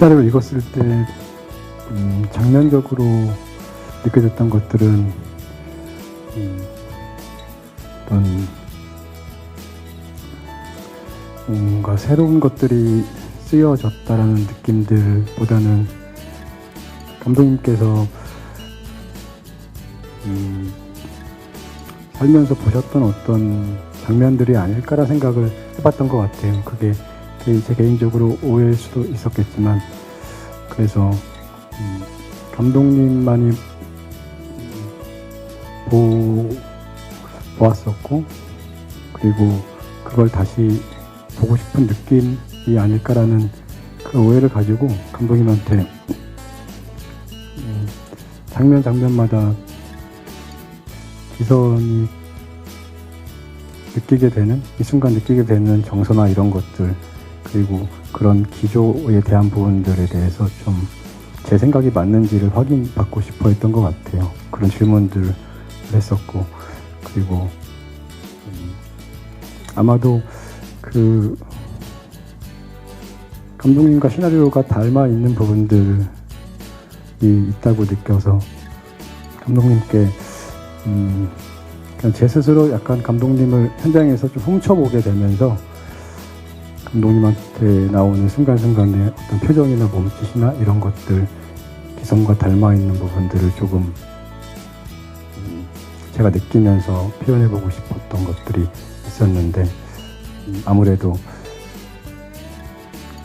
시나리오를 읽었을 때 음, 장면적으로 느껴졌던 것들은 음, 어떤 뭔가 새로운 것들이 쓰여졌다라는 느낌들보다는 감독님께서 음, 살면서 보셨던 어떤 장면들이 아닐까라 생각을 해봤던 것 같아요. 그게 개- 제 개인적으로 오해일 수도 있었겠지만 그래서 음, 감독님만이 음, 보, 보았었고 그리고 그걸 다시 보고 싶은 느낌이 아닐까라는 그 오해를 가지고 감독님한테 음, 장면 장면마다 기선이 느끼게 되는 이 순간 느끼게 되는 정서나 이런 것들 그리고 그런 기조에 대한 부분들에 대해서 좀 제 생각이 맞는지를 확인받고 싶어 했던 것 같아요. 그런 질문들을 했었고 그리고 음, 아마도 그 감독님과 시나리오가 닮아 있는 부분들이 있다고 느껴서 감독님께 음, 그냥 제 스스로 약간 감독님을 현장에서 좀 훔쳐보게 되면서 감독님한테 나오는 순간순간의 어떤 표정이나 몸짓이나 이런 것들 기성과 닮아 있는 부분들을 조금 음, 제가 느끼면서 표현해보고 싶었던 것들이 있었는데 음, 아무래도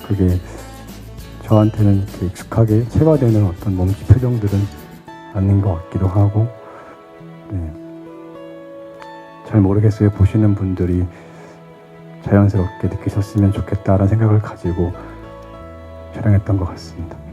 그게 저한테는 익숙하게 체화되는 어떤 몸짓 표정들은 아닌 것 같기도 하고 네. 잘 모르겠어요 보시는 분들이 자연스럽게 느끼셨으면 좋겠다라는 생각을 가지고 촬영했던 것 같습니다.